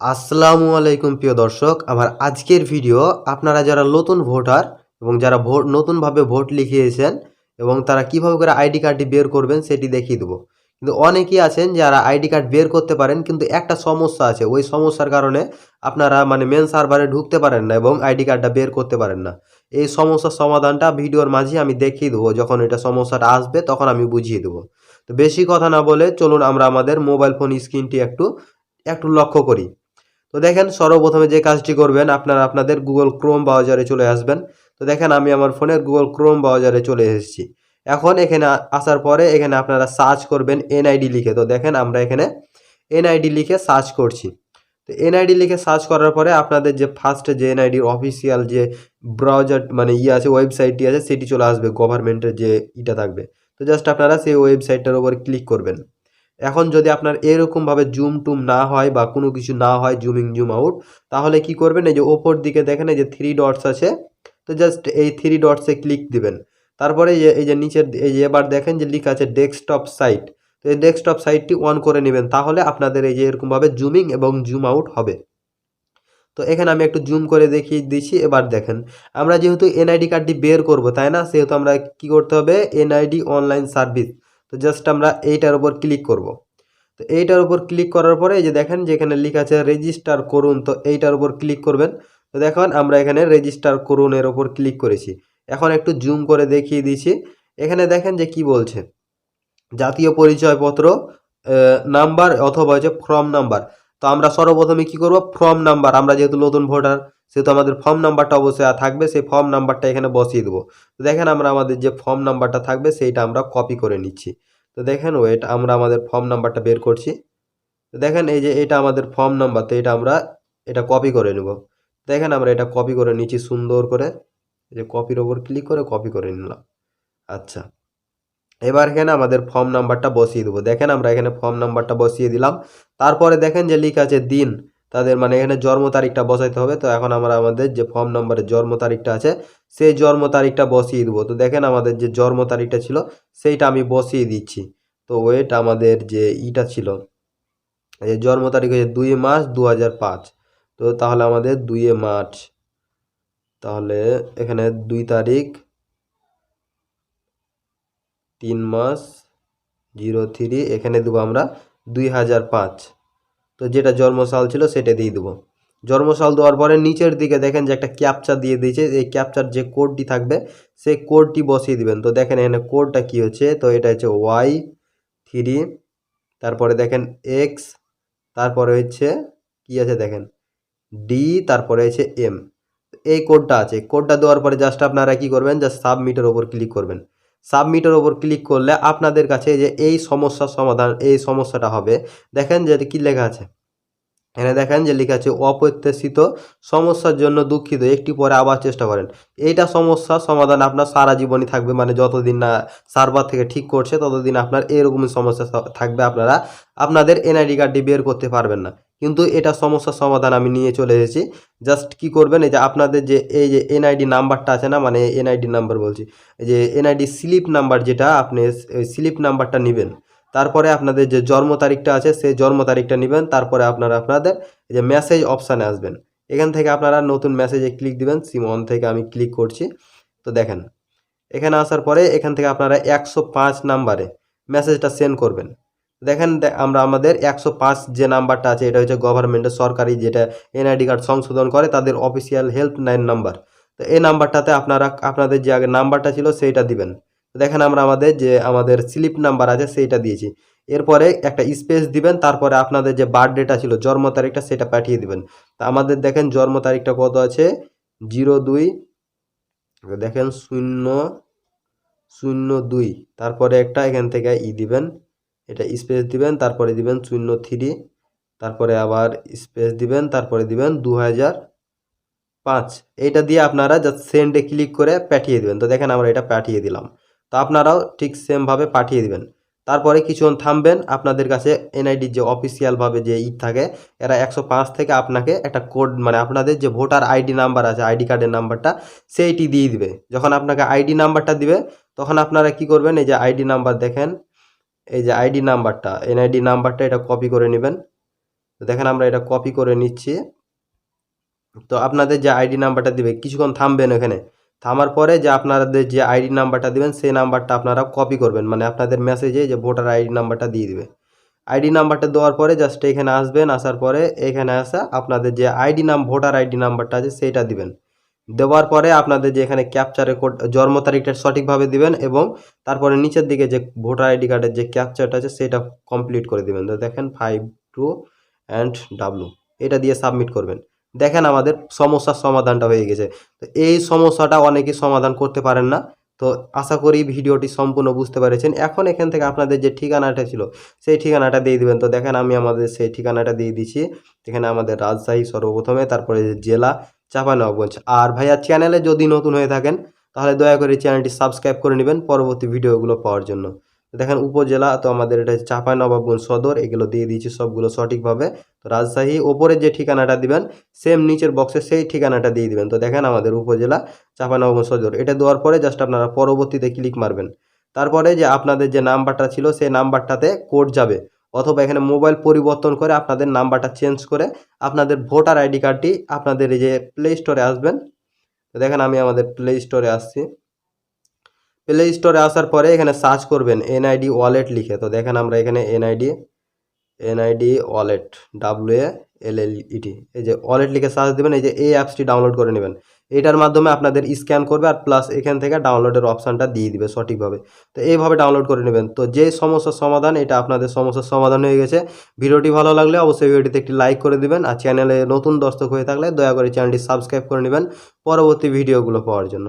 আসসালামু আলাইকুম প্রিয় দর্শক, আমার আজকের ভিডিও আপনারা যারা নতুন ভোটার এবং যারা ভোট, নতুনভাবে ভোট লিখিয়েছেন এবং তারা কীভাবে করে আইডি কার্ডটি বের করবেন সেটি দেখিয়ে দেবো। কিন্তু অনেকেই আছেন যারা আইডি কার্ড বের করতে পারেন, কিন্তু একটা সমস্যা আছে। ওই সমস্যার কারণে আপনারা মানে মেন সার্ভারে ঢুকতে পারেন না এবং আইডি কার্ডটা বের করতে পারেন না। এই সমস্যার সমাধানটা ভিডিওর মাঝে আমি দেখিয়ে দেবো। যখন এটা সমস্যাটা আসবে, তখন আমি বুঝিয়ে দেবো। তো বেশি কথা না বলে চলুন আমরা আমাদের মোবাইল ফোন স্ক্রিনটি একটু একটু লক্ষ্য করি। তো দেখেন সর্বপ্রথমে যে কাজটি করবেন, আপনারা আপনাদের গুগল ক্রোম ব্রাউজারে চলে আসবেন। তো দেখেন আমি আমার ফোনে গুগল ক্রোম ব্রাউজারে চলে এসেছি। এখন এখানে আসার পরে এখানে আপনারা সার্চ করবেন এনআইডি লিখে। তো দেখেন আমরা এখানে এনআইডি লিখে সার্চ করছি। তো এনআইডি লিখে সার্চ করার পরে আপনাদের যে ফার্স্ট যে এনআইডির অফিসিয়াল যে ব্রাউজার মানে ইয়ে আছে ওয়েবসাইটটি আছে, সেটি চলে আসবে। গভর্নমেন্টের যে ইটা থাকবে। তো জাস্ট আপনারা সেই ওয়েবসাইটটার উপর ক্লিক করবেন। এখন যদি আপনার এরকমভাবে জুম টুম না হয় বা কোনো কিছু না হয় জুমিং জুম আউট, তাহলে কি করবেন? এই যে ওপর দিকে দেখেন, এই যে থ্রি ডটস আছে, তো জাস্ট এই থ্রি ডটসে ক্লিক দিবেন। তারপরে এই যে নিচের, এই যে এবার দেখেন যে লেখা আছে ডেস্কটপ সাইট তো এই ডেস্কটপ সাইটটি অন করে নেবেন, তাহলে আপনাদের এই যে এরকমভাবে জুমিং এবং জুম আউট হবে। তো এখানে আমি একটু জুম করে দেখিয়ে দিচ্ছি, এবার দেখেন, আমরা যেহেতু এনআইডি কার্ডটি বের করব, তাই না? সেহেতু আমরা কি করতে হবে? এনআইডি অনলাইন সার্ভিস তো জাস্ট আমরা এইটার উপর ক্লিক করব। তো এইটার উপর ক্লিক করার পরে এই যে দেখেন যে এখানে লেখা আছে রেজিস্টার করুন, তো এইটার উপর ক্লিক করবেন। তো দেখুন আমরা এখানে রেজিস্টার করুন এর উপর ক্লিক করেছি। এখন একটু জুম করে দেখিয়ে দিয়েছি এখানে দেখেন যে কি বলছে? জাতীয় পরিচয়পত্র নাম্বার অথবা হচ্ছে ফর্ম নাম্বার তো আমরা সর্বপ্রথমে কি করব? ফর্ম নাম্বার আমরা যেহেতু নতুন ভোটার সেহেতু আমাদের ফর্ম নাম্বারটা অবশ্যই থাকবে, সেই ফর্ম নাম্বারটা এখানে বসিয়ে দেবো। তো দেখেন আমরা আমাদের যে ফর্ম নাম্বারটা থাকবে, সেইটা আমরা কপি করে নিচ্ছি। তো দেখেন ওয়েট আমরা আমাদের ফর্ম নাম্বারটা বের করছি। তো দেখেন এই যে এটা আমাদের ফর্ম নাম্বার তো এটা আমরা, এটা কপি করে নেব। দেখেন আমরা এটা কপি করে নিচ্ছি সুন্দর করে। যে কপির ওপর ক্লিক করে কপি করে নিলাম। আচ্ছা। এবার এখানে আমাদের ফর্ম নাম্বারটা বসিয়ে দেবো। দেখেন আমরা এখানে ফর্ম নাম্বারটা বসিয়ে দিলাম। তারপরে দেখেন যে লিখ আছে দিন। তাদের মানে এখানে জন্ম তারিখটা বসাইতে হবে। তো এখন আমরা আমাদের যে ফর্ম নাম্বারের জন্ম তারিখটা আছে, সেই জন্ম তারিখটা বসিয়ে দেবো। তো দেখেন আমাদের যে জন্ম তারিখটা ছিল, সেইটা আমি বসিয়ে দিচ্ছি। তো ওয়েট আমাদের যে ইটা ছিল, এই জন্ম তারিখ হচ্ছে দুই মার্চ দু হাজার পাঁচ। তো তাহলে আমাদের দুইয়ে মার্চ, তাহলে এখানে দুই তারিখ, তিন মাস, জিরো থ্রি, এখানে দেবো আমরা দুই হাজার পাঁচ। তো যেটা জন্মসাল ছিল সেটা দিয়ে দেবো। জন্মসাল দেওয়ার পরে নিচের দিকে দেখেন যে একটা ক্যাপচার দিয়ে দিয়েছে, এই ক্যাপচার যে কোডটি থাকবে, সেই কোডটি বসিয়ে দিবেন। তো দেখেন এখানে কোডটা কী হচ্ছে? তো এটা হচ্ছে ওয়াই থ্রি তারপরে দেখেন এক্স তারপরে হচ্ছে কি আছে দেখেন? ডি তারপরে হচ্ছে এম এই কোডটা আছে। কোডটা দেওয়ার পরে জাস্ট আপনারা কি করবেন? জাস্ট সাবমিটের ওপর ক্লিক করবেন। সাবমিটের ওপর ক্লিক করলে আপনাদের কাছে যে এই সমস্যার সমাধান, এই সমস্যাটা হবে। দেখেন যে কি লেখা আছে। এখানে দেখেন যে লেখা আছে, অপ্রত্যাশিত সমস্যার জন্য দুঃখিত, একটি পরে আবার চেষ্টা করেন। এইটা সমস্যার সমাধান আপনার সারা জীবনই থাকবে মানে যতদিন না সার্ভার থেকে ঠিক করছে, ততদিন আপনার এরকম সমস্যা থাকবে, আপনারা, আপনাদের এনআইডি কার্ডটি বের করতে পারবেন না। কিন্তু এটা সমস্যার সমাধান আমি নিয়ে চলে এসেছি। জাস্ট কি করবেন, এই যে আপনাদের যে, এই যে এনআইডি নাম্বারটা আছে না মানে এনআইডি নাম্বার বলছি, এই যে এনআইডি স্লিপ নাম্বার যেটা, আপনি স্লিপ নাম্বারটা নেবেন। তারপরে আপনাদের যে জন্ম তারিখটা আছে, সেই জন্ম তারিখটা নেবেন, তারপরে আপনারা আপনাদের এই যে মেসেজ অপশানে আসবেন। এখান থেকে আপনারা নতুন মেসেজে ক্লিক দিবেন সিম অন থেকে আমি ক্লিক করছি। তো দেখেন, এখানে আসার পরে এখান থেকে আপনারা একশো পাঁচ নাম্বারে মেসেজটা সেন্ড করবেন। দেখেন আমরা আমাদের একশো পাঁচ যে নাম্বারটা আছে, এটা হচ্ছে গভর্নমেন্টের সরকারি যেটা এনআইডি কার্ড সংশোধন করে, তাদের অফিসিয়াল হেল্প লাইন নাম্বার তো এই নাম্বারটাতে আপনারা, আপনাদের যে আগে নাম্বারটা ছিল, সেইটা দিবেন। দেখেন আমরা আমাদের যে, আমাদের স্লিপ নাম্বার আছে, সেইটা দিয়েছি। এরপরে একটা স্পেস দিবেন, তারপরে আপনাদের যে বার্থডেটা ছিল, জন্ম তারিখটা, সেটা পাঠিয়ে দিবেন। তা আমাদের দেখেন জন্ম তারিখটা কত আছে? জিরো দুই, দেখেন শূন্য শূন্য দুই। তারপরে একটা এখান থেকে ই দিবেন। এটা স্পেস দিবেন, তারপরে দিবেন শূন্য থ্রি তারপরে আবার স্পেস দিবেন, তারপরে দিবেন দু পাঁচ। এইটা দিয়ে আপনারা জাস্ট সেন্ডে ক্লিক করে পাঠিয়ে দেবেন। তো দেখেন আমরা এটা পাঠিয়ে দিলাম। তো আপনারাও ঠিক সেমভাবে পাঠিয়ে দিবেন। তারপরে কিছুক্ষণ থামবেন। আপনাদের কাছে এনআইডির যে অফিসিয়ালভাবে যে ই থাকে, এরা একশো পাঁচ থেকে আপনাকে একটা কোড মানে আপনাদের যে ভোটার আইডি নাম্বার আছে আইডি কার্ডের নাম্বারটা সেইটি দিয়ে দিবে। যখন আপনাকে আইডি নাম্বারটা দিবে, তখন আপনারা কি করবেন, এই যে আইডি নাম্বার দেখেন এই যে আইডি নাম্বারটা এনআইডি নাম্বারটা এটা কপি করে নেবেন। দেখেন আমরা এটা কপি করে নিচ্ছি। তো আপনাদের যে আইডি নাম্বারটা দিবে, কিছুক্ষণ থামবেন এখানে থামার পরে যে আপনাদের যে আইডি নাম্বারটা দিবেন, সেই নাম্বারটা আপনারা কপি করবেন। মানে আপনাদের মেসেজে যে ভোটার আইডি নাম্বারটা দিয়ে দিবে। আইডি নাম্বারটা দেওয়ার পরে জাস্ট এখানে আসবেন, আসার পরে এখানে আসা আপনাদের যে আইডি নাম ভোটার আইডি নাম্বারটা আছে, সেইটা দিবেন। দেওয়ার পরে আপনাদের যে এখানে ক্যাপচারে কোড জন্ম তারিখটা সঠিকভাবে দিবেন এবং তারপরে নিচের দিকে যে ভোটার আইডি কার্ডের যে ক্যাপচারটা আছে, সেটা কমপ্লিট করে দিবেন। তো দেখেন ফাইভ টু অ্যান্ড ডাব্লু এটা দিয়ে সাবমিট করবেন। দেখেন আমাদের সমস্যার সমাধানটা হয়ে গেছে। তো এই সমস্যাটা অনেকেই সমাধান করতে পারেন না। তো আশা করি ভিডিওটি সম্পূর্ণ বুঝতে পেরেছেন। এখন এখান থেকে আপনাদের যে ঠিকানাটা ছিল, সেই ঠিকানাটা দিয়ে দিবেন। তো দেখেন আমি আমাদের সেই ঠিকানাটা দিয়ে দিচ্ছি। এখানে আমাদের রাজশাহী সর্বপ্রথমে, তারপরে জেলা চাঁপানবাবগঞ্জ আর ভাইয়া চ্যানেলে যদি নতুন হয়ে থাকেন, তাহলে দয়া করে চ্যানেলটি সাবস্ক্রাইব করে নেবেন পরবর্তী ভিডিওগুলো পাওয়ার জন্য। দেখেন উপজেলা, তো আমাদের এটা চাঁপানবাবগঞ্জ সদর, এগুলো দিয়ে দিয়েছি সবগুলো সঠিকভাবে। তো রাজশাহী ওপরের যে ঠিকানাটা দিবেন সেম নিচের বক্সে সেই ঠিকানাটা দিয়ে দিবেন। তো দেখেন আমাদের উপজেলা চাঁপানবাবগঞ্জ সদর। এটা দেওয়ার পরে জাস্ট আপনারা পরবর্তীতে ক্লিক মারবেন। তারপরে যে আপনাদের যে নাম্বারটা ছিল, সেই নাম্বারটাতে কোড যাবে। অথবা এখানে মোবাইল পরিবর্তন করে আপনাদের নাম্বারটা চেঞ্জ করে আপনাদের ভোটার আইডি কার্ডটি আপনাদের এই যে প্লে স্টোরে আসবেন। দেখেন আমি আমাদের প্লে স্টোরে আসছি। প্লে স্টোরে আসার পরে এখানে সার্চ করবেন এনআইডি ওয়ালেট লিখে। তো দেখেন আমরা এখানে NID NID wallet W A L L E T যে ওয়ালেট লিখে সার্চ দেবেন, এই যে এই অ্যাপসটি ডাউনলোড করে নেবেন। এটার মাধ্যমে আপনাদের স্ক্যান করবে আর প্লাস এখান থেকে ডাউনলোডের অপশানটা দিয়ে দিবে সঠিকভাবে। তো এইভাবে ডাউনলোড করে নেবেন। তো যে সমস্যার সমাধান, এটা আপনাদের সমস্যার সমাধান হয়ে গেছে। ভিডিওটি ভালো লাগলে অবশ্যই ভিডিওটিতে একটি লাইক করে দেবেন আর চ্যানেলে নতুন দর্শক হয়ে থাকলে দয়া করে চ্যানেলটি সাবস্ক্রাইব করে নেবেন। পরবর্তী ভিডিওগুলো পাওয়ার জন্য।